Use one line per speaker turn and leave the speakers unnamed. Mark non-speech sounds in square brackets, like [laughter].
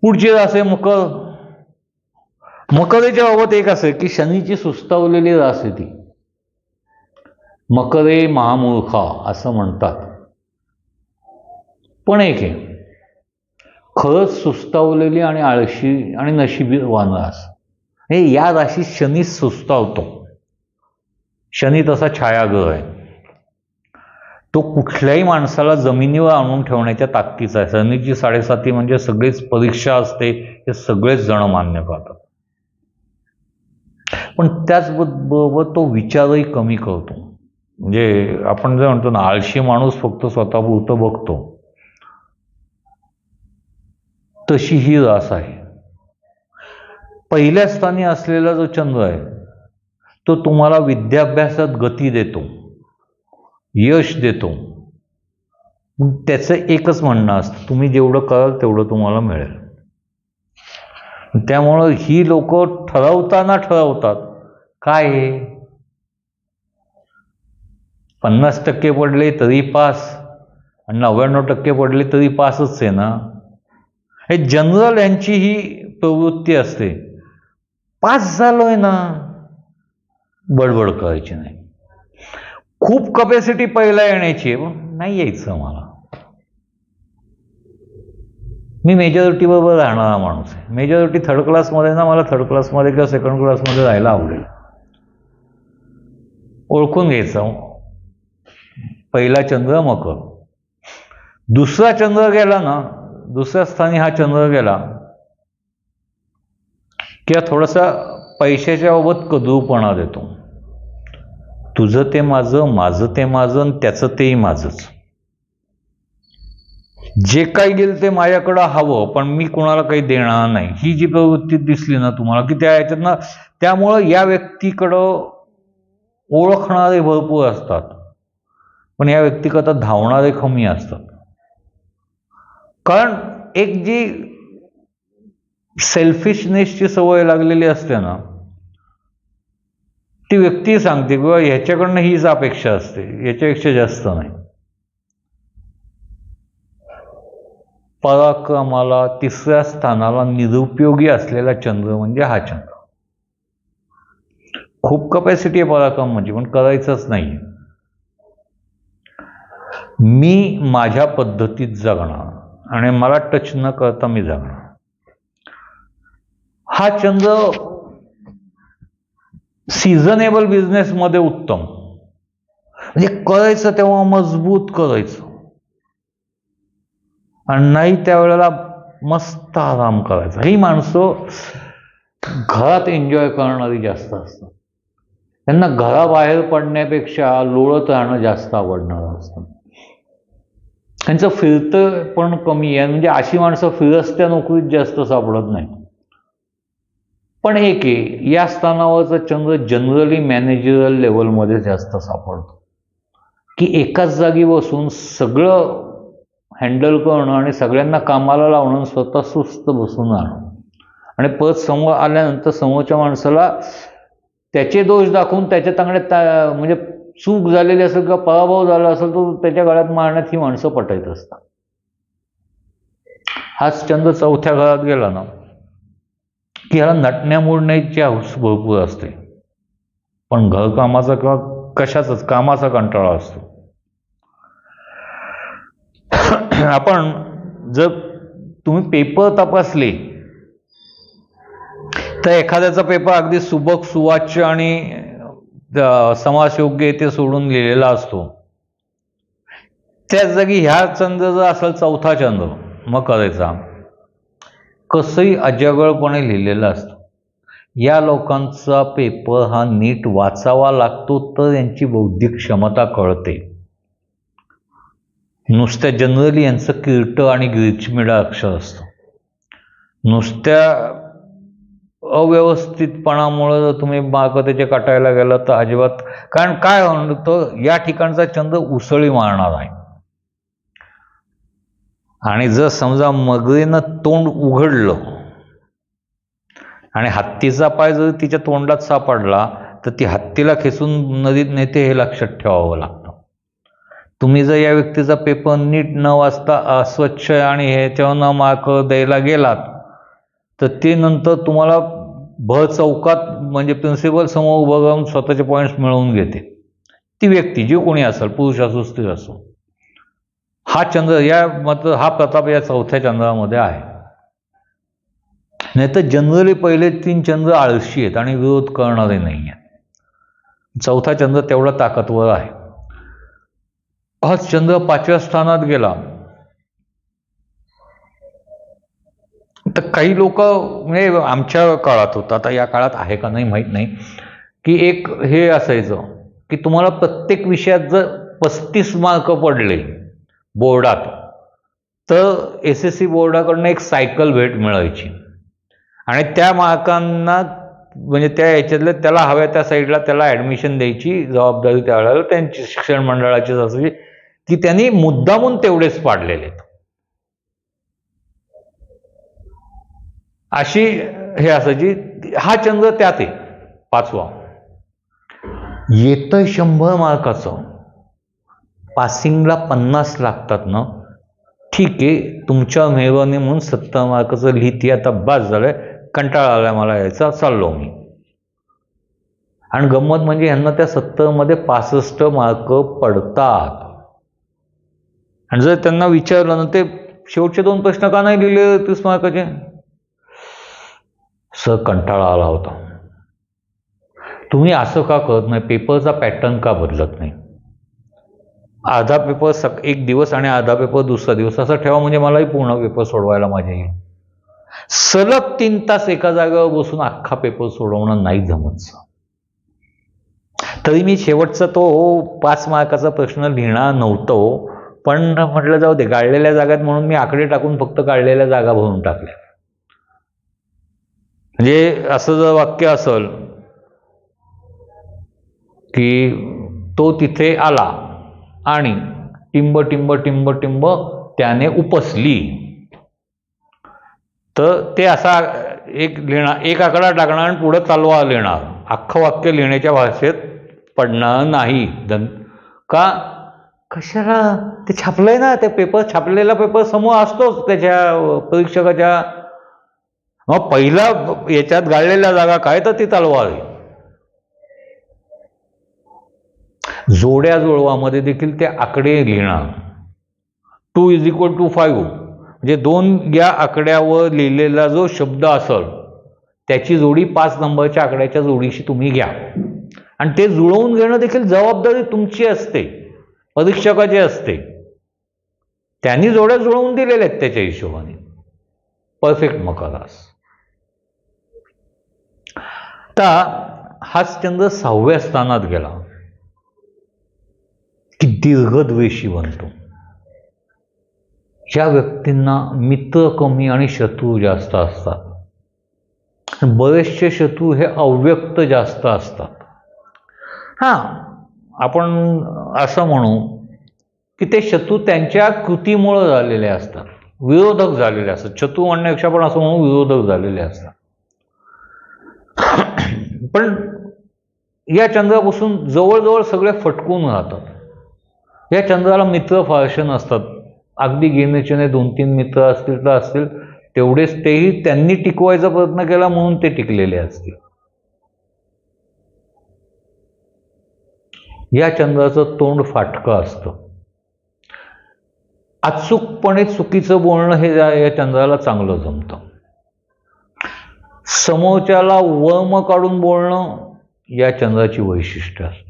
पुढची रास आहे मकर मकरेच्या बाबत एक असं की शनीची सुस्तावलेली रास आहे ती. मकरे महामूर्खा असं म्हणतात. पण एक आहे. खरंच सुस्तावलेली आणि आळशी आणि नशिबीवान रास. हे या राशीत शनी सुस्तावतो. शनी तसा छायाग्रह आहे. तो कुठल्याही माणसाला जमिनीवर आणून ठेवण्याच्या ताकदीचा आहे. शनीची साडेसाती म्हणजे सगळीच परीक्षा असते हे सगळेच जण मान्य करतात. पण त्याचबरोबर तो विचारही कमी करतो. म्हणजे आपण जे म्हणतो ना आळशी माणूस फक्त स्वतःपुरतं बघतो. तशी ही रास आहे. पहिल्या स्थानी असलेला जो चंद्र आहे तो तुम्हाला विद्याभ्यासात गती देतो. यश देतो. मग त्याचं एकच म्हणणं असतं तुम्ही जेवढं कराल तेवढं तुम्हाला मिळेल. त्यामुळं ही लोक ठरवताना ठरवतात काय आहे पन्नास टक्के पडले तरी पास आणि नव्याण्णव टक्के पडले तरी पासच आहे ना? हे जनरल यांची ही प्रवृत्ती असते. पास झालोय ना? बडबड करायची नाही. खूप कपॅसिटी पहिला येण्याची आहे. नाही यायचं मला. मी मेजॉरिटीबरोबर राहणारा माणूस आहे. मेजॉरिटी थर्ड क्लासमध्ये ना मला थर्ड क्लासमध्ये किंवा सेकंड क्लासमध्ये जायला आवडेल. ओळखून घ्यायचं. पहिला चंद्र मकर. दुसरा चंद्र गेला ना दुसऱ्या स्थानी हा चंद्र गेला किंवा थोडासा पैशाच्या बाबत कदूपणा देतो. तुझं ते माझं माझं ते माझं आणि त्याचं तेही माझंच. जे काही गेलं ते माझ्याकडं हवं पण मी कोणाला काही देणार नाही. ही जी प्रवृत्ती दिसली ना तुम्हाला की त्या याच्यात ना त्यामुळं या व्यक्तीकडं ओळखणारे भरपूर असतात. पण या व्यक्तीकरता धावणारे कमी असतात. कारण एक जी सेल्फिशनेसची सवय लागलेली असते ना ती व्यक्ती सांगते किंवा ह्याच्याकडनं हीच अपेक्षा असते याच्यापेक्षा जास्त नाही. पराक्रमाला तिसऱ्या स्थानाला निरुपयोगी असलेला चंद्र म्हणजे हा चंद्र. खूप कपॅसिटी आहे पराक्रम म्हणजे पण करायचंच नाही मी माझ्या पद्धतीत जगणार आणि मला टच न करता मी जगणार. हा चंद्र सिझनेबल बिझनेसमध्ये उत्तम. म्हणजे करायचं तेव्हा मजबूत करायचं. आणि नाही त्यावेळेला मस्त आराम करायचा. ही माणसं घरात एन्जॉय करणारी जास्त असतात. त्यांना घराबाहेर पडण्यापेक्षा लोळत राहणं जास्त आवडणारं असतं. त्यांचं फिरतं पण कमी आहे. म्हणजे अशी माणसं फिरस्त्या नोकरीत जास्त सापडत नाही पण एक आहे या स्थानावरचा चंद्र जनरली मॅनेजरल लेवलमध्ये जास्त सापडतो. की एकाच जागी बसून सगळं हँडल करणं आणि सगळ्यांना कामाला लावणं स्वतः सुस्त बसून राहणं. आणि परत समोर आल्यानंतर समोरच्या माणसाला त्याचे दोष दाखवून त्याच्या चांगल्या म्हणजे चूक झालेली असेल किंवा पराभव झाला असेल तर त्याच्या गळ्यात मारण्यात ही माणसं पटायत असतात. हाच चंद्र चौथ्या घरात गेला ना की ह्याला नटण्या मोडण्याची हौस भरपूर असते. पण घरकामाचा किंवा कशाचाच कामाचा कंटाळा असतो. [clears throat] आपण जर तुम्ही पेपर तपासले तर एखाद्याचा पेपर अगदी सुबक सुवाच्य आणि समाजयोग्य ते सोडून लिहिलेला असतो. त्याच जागी ह्या चंद्र जर असेल चौथा चंद्र मग करायचा. कसंही अजगळपणे लिहिलेलं असतं. या लोकांचा पेपर हा नीट वाचावा लागतो तर यांची बौद्धिक क्षमता कळते. नुसत्या जनरली यांचं किरट आणि गिचमिडा अक्षर असतं. नुसत्या अव्यवस्थितपणामुळं जर तुम्ही मार्कतेचे काटायला गेला तर अजिबात कारण काय म्हणतो या ठिकाणचा चंद्र उसळी मारणार आहे. आणि जर समजा मगरीनं तोंड उघडलं आणि हत्तीचा पाय जर तिच्या तोंडात सापडला तर ती हत्तीला खेचून नदीत नेते हे लक्षात ठेवावं लागतं. तुम्ही जर या व्यक्तीचा पेपर नीट न वाचता अस्वच्छ आणि ह्याच्यावर न मार्क द्यायला गेलात तर ते नंतर तुम्हाला भ चौकात म्हणजे प्रिन्सिपल समोर उभं राहून स्वतःचे पॉईंट्स मिळवून घेते. ती व्यक्ती जी कोणी असेल पुरुष असो स्त्री असो हा चंद्र या मात्र हा प्रताप या चौथ्या चंद्रामध्ये आहे. नाही तर जनरली पहिले तीन चंद्र आळशी आहेत आणि विरोध करणारे नाही आहेत. चौथा चंद्र तेवढा ताकदवर आहे. हा चंद्र पाचव्या स्थानात गेला. तर काही लोक म्हणजे आमच्या काळात होतं आता या काळात आहे का नाही माहीत नाही. की एक हे असायचं की तुम्हाला प्रत्येक विषयात जर पस्तीस मार्क पडले बोर्डात. तर एस एस सी बोर्डाकडनं एक सायकल भेट मिळायची. आणि त्या मार्कांना म्हणजे त्या याच्यातल्या त्याला हव्या त्या साईडला त्याला ॲडमिशन द्यायची जबाबदारी त्यावेळेला त्यांची शिक्षण मंडळाचीच असायची की त्यांनी मुद्दामून तेवढेच पाडलेले आहेत. अशी हे असायची हा चंद्र त्यात आहे पाचवा. येतं शंभर मार्काचं. पासिंगला पन्नास लागतात ना? ठीक आहे तुमच्या मेहरबानी म्हणून सत्तर मार्काचं लिहिती आता बास झालंय कंटाळा आला मला यायचा चाललो मी. आणि गंमत म्हणजे यांना त्या सत्तरमध्ये पासष्ट मार्क पडतात. आणि जर त्यांना विचारलं ना ते शेवटचे दोन प्रश्न का नाही लिहिले तीस मार्काचे? सर कंटाळा आला होता. तुम्ही असं का करत नाही? पेपरचा पॅटर्न का बदलत नाही? अर्धा पेपर सक एक दिवस आणि अर्धा पेपर दुसरा दिवस असं ठेवा म्हणजे मलाही पूर्ण पेपर सोडवायला मजा येईल. सलग तीन तास एका जागेवर बसून अख्खा पेपर सोडवणं नाही जमत तरी मी शेवटचा तो पाच मार्काचा प्रश्न लिहिणार नव्हतो पण म्हटलं जाऊ दे काढलेल्या जागात म्हणून मी आकडे टाकून फक्त काढलेल्या जागा भरून टाकल्या. म्हणजे असं जर वाक्य असल की तो तिथे आला आणि टिंब टिंब टिंब टिंब त्याने उपसली. तर ते असा एक लिहिणार एक आकडा टाकणार आणि पुढं चालवा लिहिणार. अख्खं वाक्य लिहिण्याच्या भाषेत पडणार नाही. दन का? कशाला? ते छापलंय ना ते पेपर छापलेला पेपर समोर असतोच त्याच्या परीक्षकाच्या. मग पहिला याच्यात गाळलेल्या जागा काय तर ती चालवावी आहे जोड्या जुळवामध्ये देखील ते आकडे लिहिणार. Two is equal to five म्हणजे दोन या आकड्यावर लिहिलेला जो शब्द असेल त्याची जोडी पाच नंबरच्या आकड्याच्या जोडीशी तुम्ही घ्या. आणि ते जुळवून घेणं देखील जबाबदारी तुमची असते परीक्षकाची असते. त्यांनी जोड्या जुळवून दिलेल्या आहेत त्याच्या हिशोबाने. परफेक्ट मकरास आता हाच चंद्र सहाव्या स्थानात गेला. की दीर्घद्वेषी बनतो. ज्या व्यक्तींना मित्र कमी आणि शत्रू जास्त असतात. बरेचसे शत्रू हे अव्यक्त जास्त असतात. हां आपण असं म्हणू की ते शत्रू त्यांच्या कृतीमुळं झालेले असतात. विरोधक झालेले असतात. शत्रू म्हणण्यापेक्षा पण असं म्हणू विरोधक झालेले असतात. पण या चंद्रापासून जवळजवळ सगळे फटकून राहतात. या चंद्राला मित्र फारसे नसतात अगदी गिरणेचेने दोन तीन मित्र असतील तर असतील. तेवढेच तेही त्यांनी टिकवायचा प्रयत्न केला म्हणून ते टिकलेले असतील. या चंद्राचं तोंड फाटकं असतं. अचूकपणे चुकीचं बोलणं हे या या चंद्राला चांगलं जमतं. समोरच्याला वर्म काढून बोलणं या चंद्राची वैशिष्ट्य असतं.